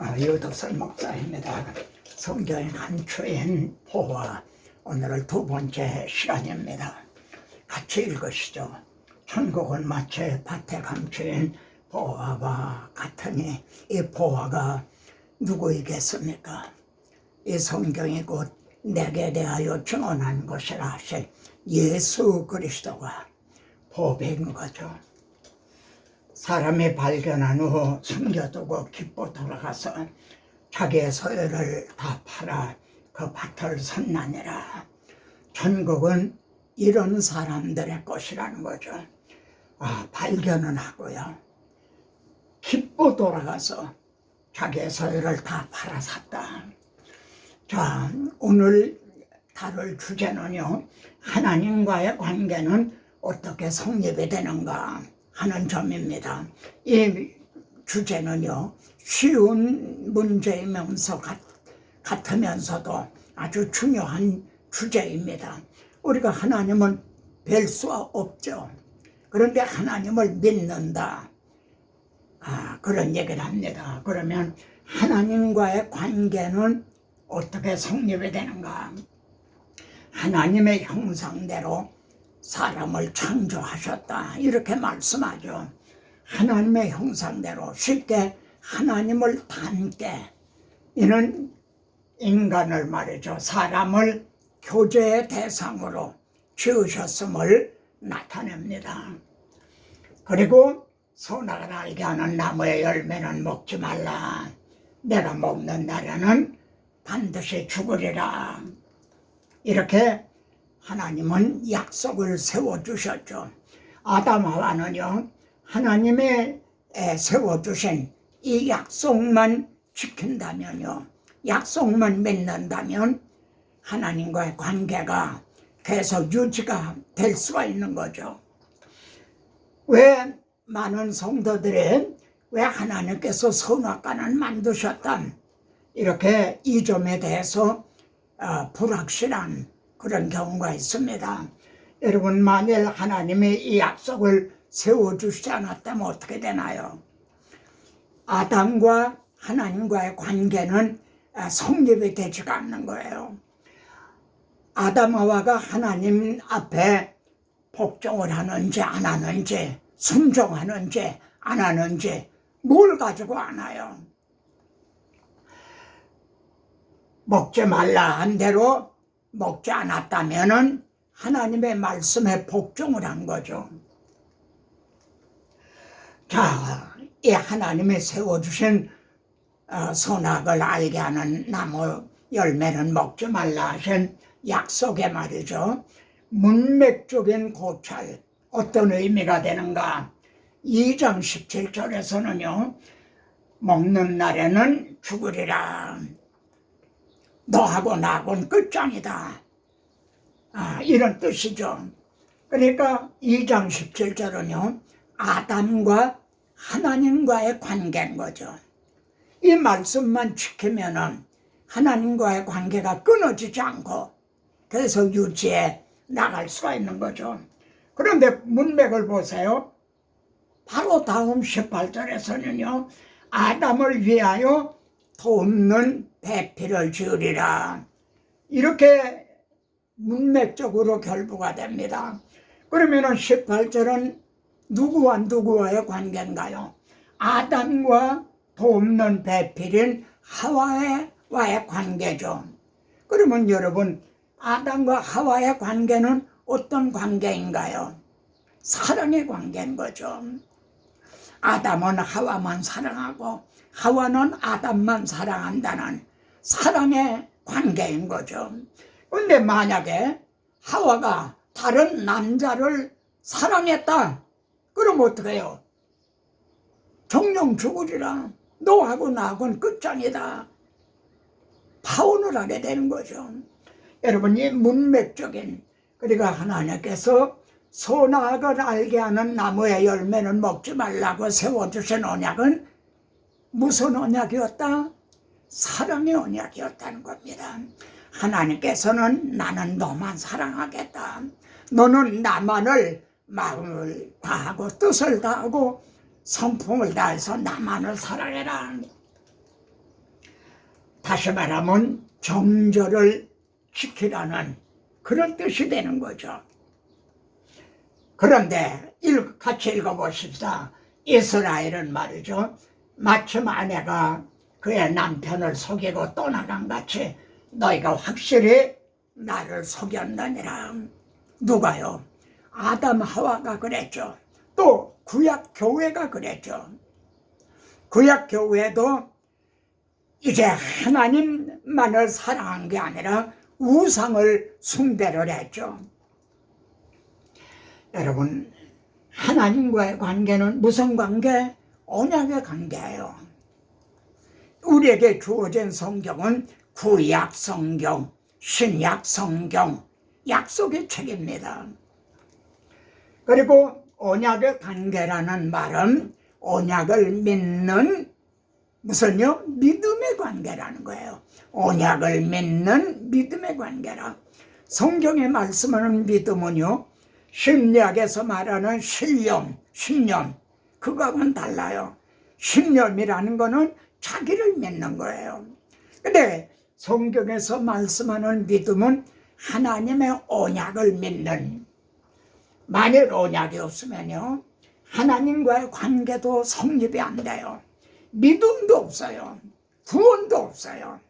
아, 유덕설 목사입니다. 성경의 간추인 보화 오늘은 두 번째 시간입니다. 같이 읽으시죠. 천국은 마치 밭에 감추인 보화와 같으니 이 보화가 누구이겠습니까? 이 성경이 곧 내게 대하여 증언한 것이라 하신 예수 그리스도가 보배인 거죠. 사람이 발견한 후 숨겨두고 기뻐 돌아가서 자기의 소유를 다 팔아 그 밭을 선나니라. 천국은 이런 사람들의 것이라는 거죠. 아, 발견은 하고요. 기뻐 돌아가서 자기의 소유를 다 팔아 샀다. 자, 오늘 다룰 주제는요, 하나님과의 관계는 어떻게 성립이 되는가 하는 점입니다. 이 주제는요, 쉬운 문제이면서 같, 같으면서도 아주 중요한 주제입니다. 우리가 하나님은 뵐 수 없죠. 그런데 하나님을 믿는다. 아, 그런 얘기를 합니다. 그러면 하나님과의 관계는 어떻게 성립이 되는가? 하나님의 형상대로 사람을 창조하셨다. 이렇게 말씀하죠. 하나님의 형상대로 쉽게 하나님을 닮게 이는 인간을 말이죠. 사람을 교제의 대상으로 지으셨음을 나타냅니다. 그리고 소나가 알게 하는 나무의 열매는 먹지 말라. 내가 먹는 날에는 반드시 죽으리라. 이렇게 하나님은 약속을 세워주셨죠. 아담하와는요, 하나님의 세워주신 이 약속만 지킨다면요, 약속만 믿는다면 하나님과의 관계가 계속 유지가 될 수가 있는 거죠. 왜 많은 성도들이 왜 하나님께서 선악과는 만드셨다 이렇게 이 점에 대해서 어, 불확실한 그런 경우가 있습니다. 여러분 만일 하나님이 이 약속을 세워주시지 않았다면 어떻게 되나요? 아담과 하나님과의 관계는 아, 성립이 되지가 않는 거예요. 아담하와가 하나님 앞에 복종을 하는지 안 하는지 순종하는지 안 하는지 뭘 가지고 아나요? 먹지 말라 한 대로 먹지 않았다면은 하나님의 말씀에 복종을 한 거죠. 자, 이 하나님의 세워주신 어, 선악을 알게 하는 나무 열매는 먹지 말라 하신 약속의 말이죠. 문맥적인 고찰, 어떤 의미가 되는가? 2장 17절에서는요, 먹는 날에는 죽으리라. 너하고 나하고는 끝장이다. 아, 이런 뜻이죠. 그러니까 2장 17절은요, 아담과 하나님과의 관계인 거죠. 이 말씀만 지키면은 하나님과의 관계가 끊어지지 않고 계속 유지해 나갈 수가 있는 거죠. 그런데 문맥을 보세요. 바로 다음 18절에서는요, 아담을 위하여 돕는 배필을 지으리라. 이렇게 문맥적으로 결부가 됩니다. 그러면은 18절은 누구와 누구와의 관계인가요? 아담과 돕는 배필인 하와와의 관계죠. 그러면 여러분, 아담과 하와의 관계는 어떤 관계인가요? 사랑의 관계인 거죠. 아담은 하와만 사랑하고 하와는 아담만 사랑한다는 사랑의 관계인 거죠. 근데 만약에 하와가 다른 남자를 사랑했다. 그럼 어떡 해요? 정령 죽으리라. 너하고 나하고는 끝장이다. 파혼을 하게 되는 거죠. 여러분, 이 문맥적인, 그러니까 하나님께서 선악을 알게 하는 나무의 열매는 먹지 말라고 세워주신 언약은 무슨 언약이었다? 사랑의 언약이었다는 겁니다. 하나님께서는 나는 너만 사랑하겠다. 너는 나만을 마음을 다하고 뜻을 다하고 성품을 다해서 나만을 사랑해라. 다시 말하면 정절을 지키라는 그런 뜻이 되는 거죠. 그런데 읽- 같이 읽어보십시다. 이스라엘은 말이죠. 마침 아내가 그의 남편을 속이고 떠나간 같이 너희가 확실히 나를 속였느니라. 누가요? 아담 하와가 그랬죠. 또 구약 교회가 그랬죠. 구약 교회도 이제 하나님만을 사랑한 게 아니라 우상을 숭배를 했죠. 여러분, 하나님과의 관계는 무슨 관계? 언약의 관계예요. 우리에게 주어진 성경은 구약 성경, 신약 성경, 약속의 책입니다. 그리고 언약의 관계라는 말은 언약을 믿는 무슨요? 믿음의 관계라는 거예요. 언약을 믿는 믿음의 관계라. 성경의 말씀하는 믿음은요, 심리학에서 말하는 신념, 신념, 그거하고는 달라요. 신념이라는 거는 자기를 믿는 거예요. 근데 성경에서 말씀하는 믿음은 하나님의 언약을 믿는 만일 언약이 없으면요 하나님과의 관계도 성립이 안 돼요. 믿음도 없어요. 구원도 없어요.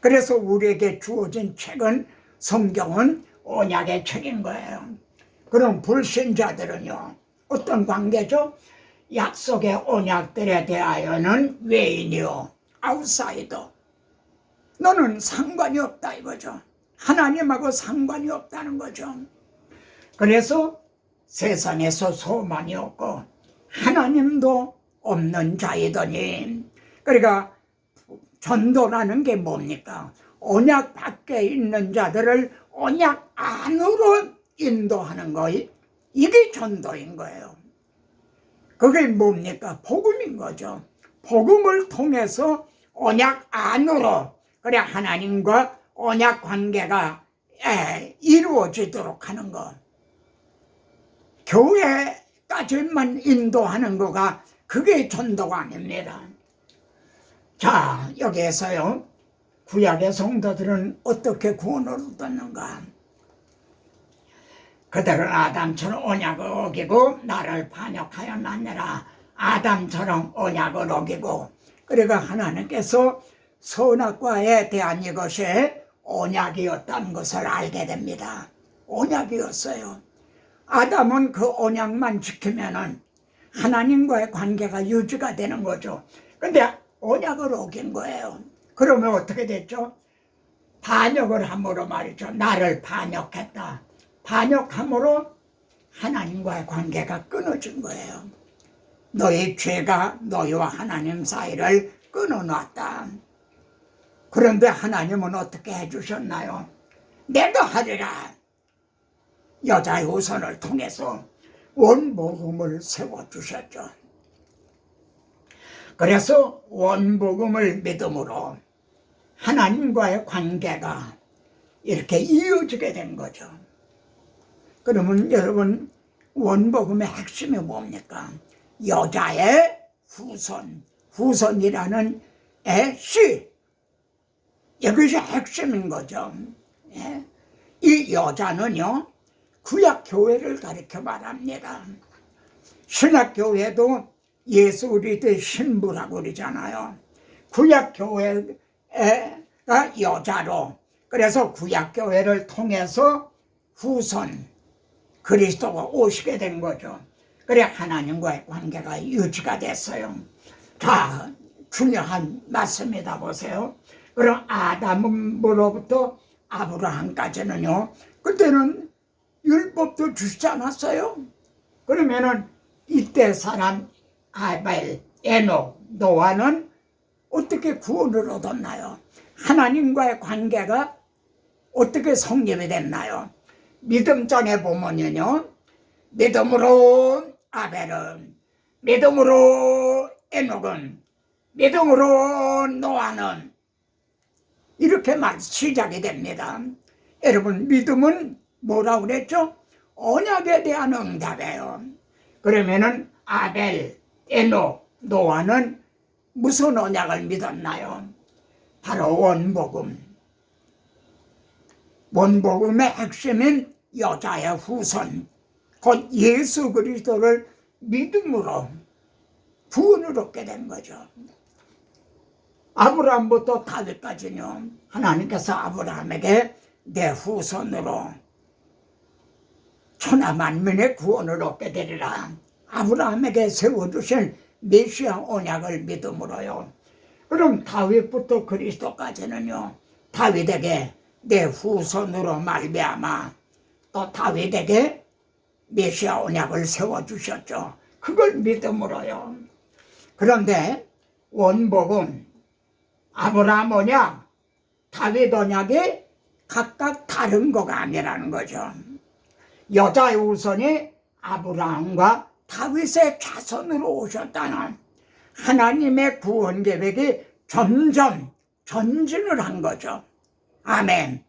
그래서 우리에게 주어진 책은 성경은 언약의 책인 거예요. 그럼 불신자들은요 어떤 관계죠? 약속의 언약들에 대하여는 외인이요 아웃사이더 너는 상관이 없다 이거죠. 하나님하고 상관이 없다는 거죠. 그래서 세상에서 소망이 없고 하나님도 없는 자이더니 그러니까 전도라는 게 뭡니까? 언약 밖에 있는 자들을 언약 안으로 인도하는 거 이게 전도인 거예요. 그게 뭡니까? 복음인 거죠. 복음을 통해서 언약 안으로 그래 하나님과 언약 관계가 에, 이루어지도록 하는 것. 교회까지만 인도하는 거가 그게 전도가 아닙니다. 자, 여기에서요. 구약의 성도들은 어떻게 구원을 얻었는가? 그들은 아담처럼 언약을 어기고 나를 반역하였느니라. 아담처럼 언약을 어기고 그러니까 하나님께서 선악과에 대한 이것이 언약이었다는 것을 알게 됩니다. 언약이었어요. 아담은 그 언약만 지키면은 하나님과의 관계가 유지가 되는 거죠. 근데 언약을 어긴 거예요. 그러면 어떻게 됐죠? 반역을 함으로 말이죠. 나를 반역했다. 반역함으로 하나님과의 관계가 끊어진 거예요. 너의 죄가 너희와 하나님 사이를 끊어놨다. 그런데 하나님은 어떻게 해주셨나요? 내가 하리라. 여자의 후손을 통해서 원복음을 세워주셨죠. 그래서 원복음을 믿음으로 하나님과의 관계가 이렇게 이어지게 된 거죠. 그러면 여러분 원복음의 핵심이 뭡니까? 여자의 후손, 후손이라는 애씨 이것이 핵심인 거죠. 예? 이 여자는요 구약 교회를 가리켜 말합니다. 신약 교회도 예수 그리스도의 신부라고 그러잖아요. 구약 교회가 여자로 그래서 구약 교회를 통해서 후손 그리스도가 오시게 된 거죠. 그래 하나님과의 관계가 유지가 됐어요. 자 중요한 말씀이다 보세요. 그럼 아담으로부터 아브라함까지는요. 그때는 율법도 주시지 않았어요. 그러면은 이때 사람 아벨, 에녹, 노아는 어떻게 구원을 얻었나요? 하나님과의 관계가 어떻게 성립이 됐나요? 믿음장에 보면요. 믿음으로 아벨은, 믿음으로 에녹은, 믿음으로 노아는 이렇게 말 시작이 됩니다. 여러분 믿음은 뭐라고 그랬죠? 언약에 대한 응답이에요. 그러면은 아벨, 에녹, 노아는 무슨 언약을 믿었나요? 바로 원복음. 원복음의 핵심인 여자의 후손, 곧 예수 그리스도를 믿음으로 구원을 얻게 된 거죠. 아브라함부터 다윗까지는요, 하나님께서 아브라함에게 내 후손으로 천하 만민의 구원을 얻게 되리라. 아브라함에게 세워주신 메시아 언약을 믿음으로요. 그럼 다윗부터 그리스도까지는요. 다윗에게 내 후손으로 말미암아 또 다윗에게 메시아 언약을 세워주셨죠. 그걸 믿음으로요. 그런데 원복은 아브라함 언약, 다윗 언약이 각각 다른 거가 아니라는 거죠. 여자의 우선이 아브라함과 다윗의 자손으로 오셨다는 하나님의 구원 계획이 점점 전진을 한 거죠. 아멘.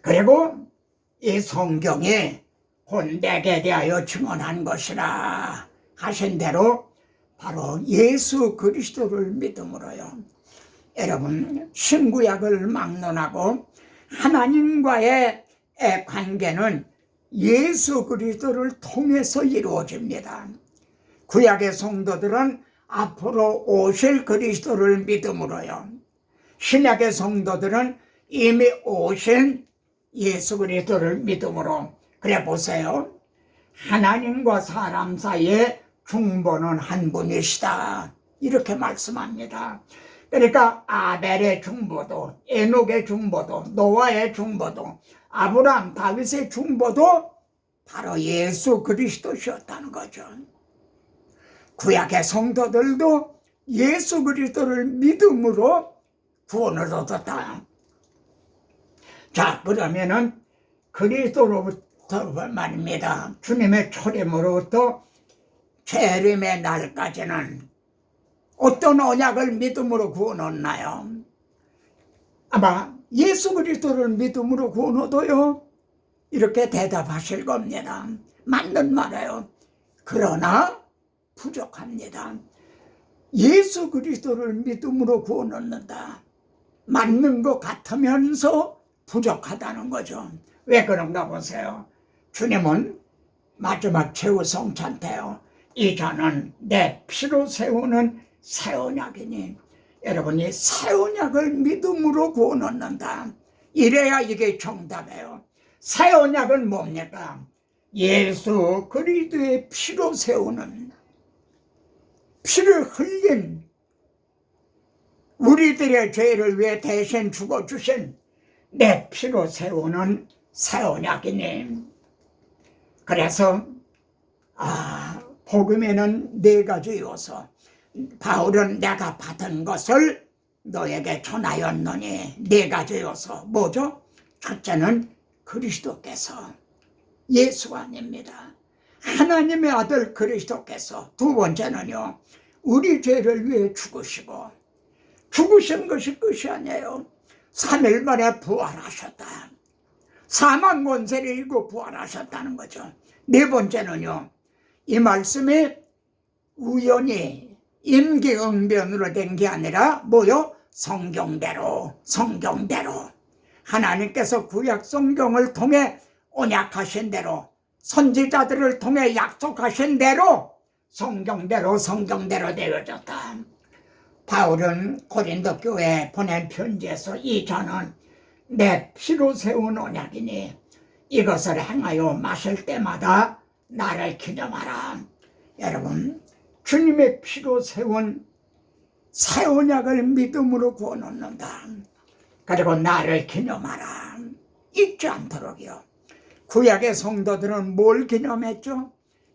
그리고 이 성경이 곧 내게 대하여 증언한 것이라 하신 대로 바로 예수 그리스도를 믿음으로요. 여러분 신구약을 막론하고 하나님과의 관계는 예수 그리스도를 통해서 이루어집니다. 구약의 성도들은 앞으로 오실 그리스도를 믿음으로요. 신약의 성도들은 이미 오신 예수 그리스도를 믿음으로 그래 보세요. 하나님과 사람 사이에 중보는 한 분이시다. 이렇게 말씀합니다. 그러니까 아벨의 중보도, 에녹의 중보도, 노아의 중보도, 아브라함, 다윗의 중보도 바로 예수 그리스도셨다는 거죠. 구약의 성도들도 예수 그리스도를 믿음으로 구원을 얻었다. 자, 그러면은 그리스도로부터 말입니다. 주님의 초림으로부터 재림의 날까지는 어떤 언약을 믿음으로 구원 얻나요? 아마 예수 그리스도를 믿음으로 구원 얻어요. 이렇게 대답하실 겁니다. 맞는 말이에요. 그러나 부족합니다. 예수 그리스도를 믿음으로 구원 얻는다. 맞는 것 같으면서 부족하다는 거죠. 왜 그런가 보세요. 주님은 마지막 최후 성찬태요. 이 잔은 내 피로 세우는 새 언약이니 여러분이 새 언약을 믿음으로 구원 얻는다. 이래야 이게 정답이에요. 새 언약은 뭡니까? 예수 그리스도의 피로 세우는 피를 흘린 우리들의 죄를 위해 대신 죽어 주신 내 피로 세우는 새 언약이니 그래서 아 복음에는 네 가지 요소 바울은 내가 받은 것을 너에게 전하였노니 네 가지 요소 뭐죠? 첫째는 그리스도께서 예수 아닙니다. 하나님의 아들 그리스도께서 두 번째는요 우리 죄를 위해 죽으시고 죽으신 것이 끝이 아니에요. 3일 만에 부활하셨다. 사망 권세를 이고 부활하셨다는 거죠. 네 번째는요. 이 말씀이 우연히 임기응변으로 된 게 아니라 뭐요? 성경대로 성경대로 하나님께서 구약 성경을 통해 언약하신 대로 선지자들을 통해 약속하신 대로 성경대로 성경대로 되어졌다. 바울은 고린도 교회에 보낸 편지에서 이 잔은 내 피로 세운 언약이니 이것을 행하여 마실 때마다 나를 기념하라. 여러분 주님의 피로 세운 새 언약을 믿음으로 구원 얻는다. 그리고 나를 기념하라. 잊지 않도록요. 구약의 성도들은 뭘 기념했죠?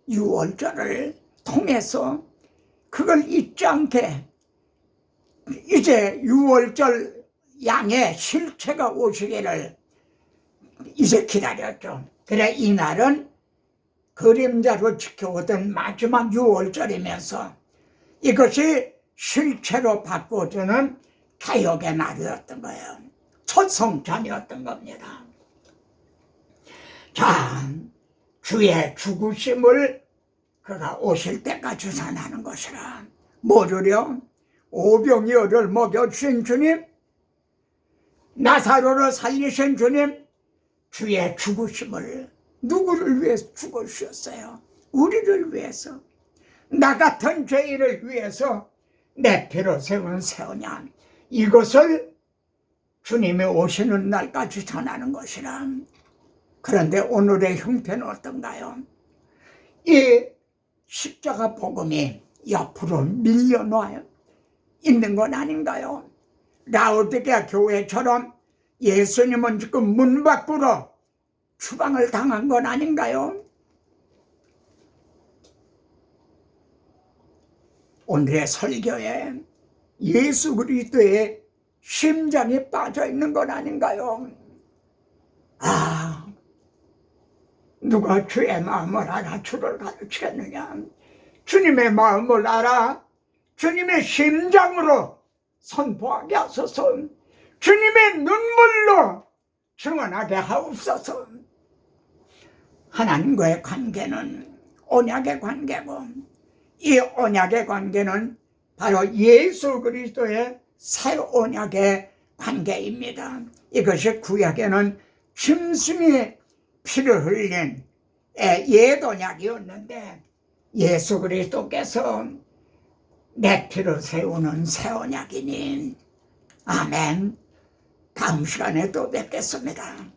유월절을 통해서 그걸 잊지 않게 이제 유월절 양의 실체가 오시기를 이제 기다렸죠. 그래 이날은 그림자로 지켜오던 마지막 유월절이면서 이것이 실체로 바꿔주는 개혁의 날이었던 거예요. 첫 성찬이었던 겁니다. 자, 주의 죽으심을 그가 오실 때까지 전하는 것이라. 뭐를요? 오병이어를 먹여주신 주님, 나사로를 살리신 주님, 주의 죽으심을 누구를 위해서 죽으셨어요? 우리를 위해서. 나 같은 죄인을 위해서 내 피로 세운 세우냐. 이것을 주님이 오시는 날까지 전하는 것이라. 그런데 오늘의 형태는 어떤가요? 이 십자가 복음이 옆으로 밀려놔 있는 건 아닌가요? 라오디게아 교회처럼 예수님은 지금 문 밖으로 추방을 당한 건 아닌가요? 오늘의 설교에 예수 그리스도의 심장이 빠져 있는 건 아닌가요? 아, 누가 주의 마음을 알아 주를 가르치겠느냐? 주님의 마음을 알아 주님의 심장으로 선포하게 하소서. 주님의 눈물로 증언하게 하옵소서. 하나님과의 관계는 언약의 관계고 이 언약의 관계는 바로 예수 그리스도의 새 언약의 관계입니다. 이것이 구약에는 짐승이 피를 흘린 옛 언약이었는데 예수 그리스도께서 내 피를 세우는 새 언약이니 아멘. 다음 시간에 또 뵙겠습니다.